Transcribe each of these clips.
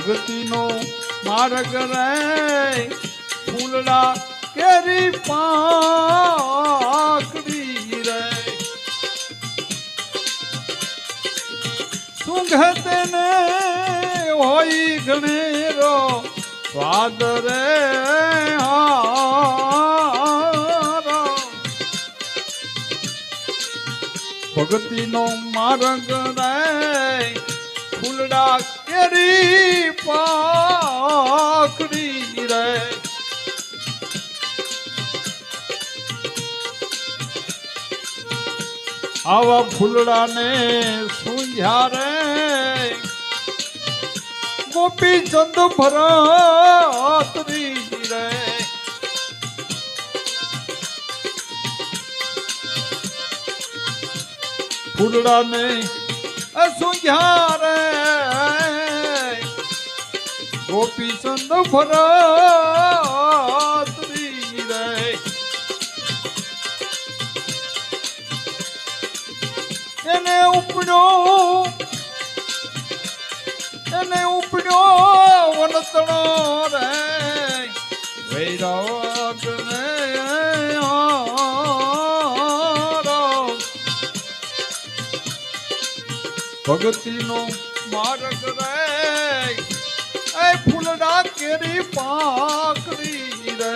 ભક્તિનો માર્ગ રે ફૂલડા કેરી પાકડી રે સુંઘતે ને હોય ઘણેરો સ્વાદ રે ભક્તિનો માર્ગ રે ફૂલડા કેરી પાખડી રે. આવા ફૂલડાને સુંઝ્યા રે. ગોપી ચંદ ભરાતરી રે. ફૂલડાને સુંઝ્યા રે. ગોપી ચંદ ભરતરી રે. એને ઉપડ્યો એને ઉપડ્યો વનતણો રે. વૈરાગ ને ભગતી નો માર્ગ રે. એ ફૂલડા કેરી પાકડી રે.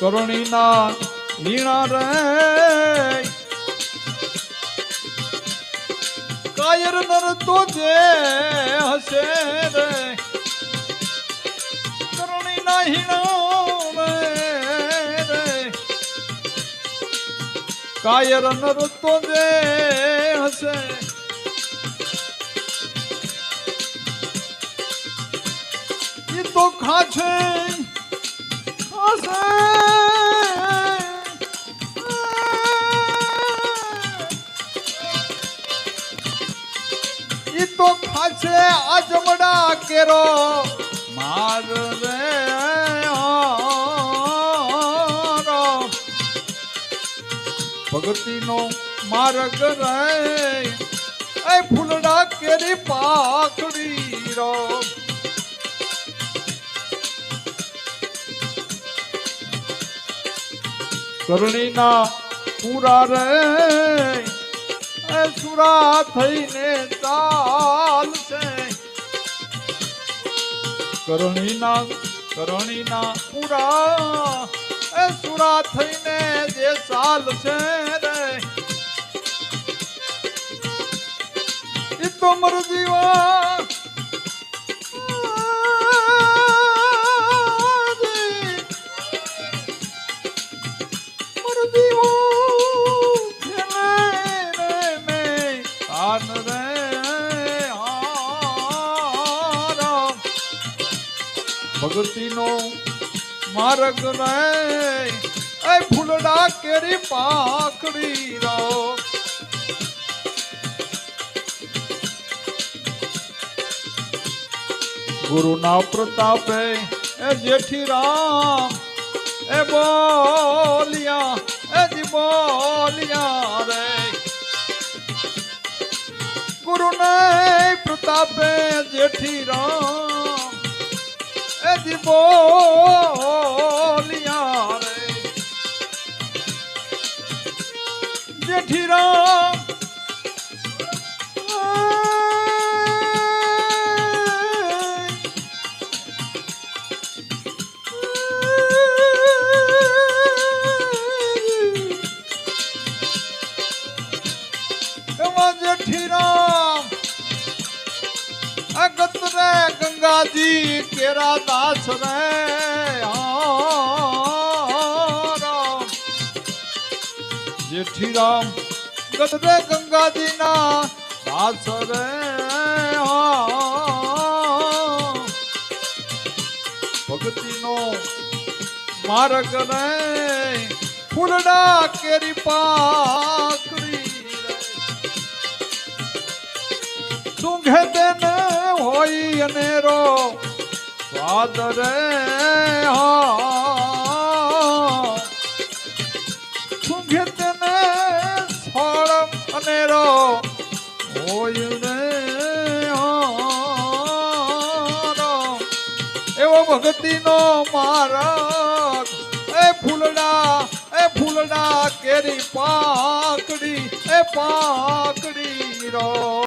કરણીના લીણા રે. કાયર નર તો જે હશે રે. કરણીના હીણા કાયર નર તો જે હશે ઈ તો ખાશે ઈ તો ખાશે આજમડા કેરો માર ભગતીનો માર્ગ રહે. એ ફૂલડા કેરી પાખડી રો. કરણીના પૂરા રે. એ સુરા થઈને ચાલશે. કરણીના કરણીના પૂરા. સુરા થઈને જે ચાલશે રે એ તો મર જીવા ભગતીનો માર્ગ રે એ ફૂલડા કેરી પાખડી રો. ગુરુના પ્રતાપે એ જેઠી રામ એ બોલિયા, એ જી બોલિયા રે. ગુરુને પ્રતાપે જેઠી રામ જી બોલિયા રે. જેઠી રે जी કેરા દાસ રે. હા રામ. જેઠી રામ ગત રે ગંગાજી ના દાસ રે. હા ભક્તિનો માર્ગ રે. ફૂલડા કેરી પાકડી હોય અનેરો સ્વાદ રે હા. સુંઘે તેને સોળમ અનેરો હોય ને હારો. એવો ભક્તિનો માર્ગ એ ફૂલડા એ ફૂલડા કેરી પાકડી, એ પાકડી રો.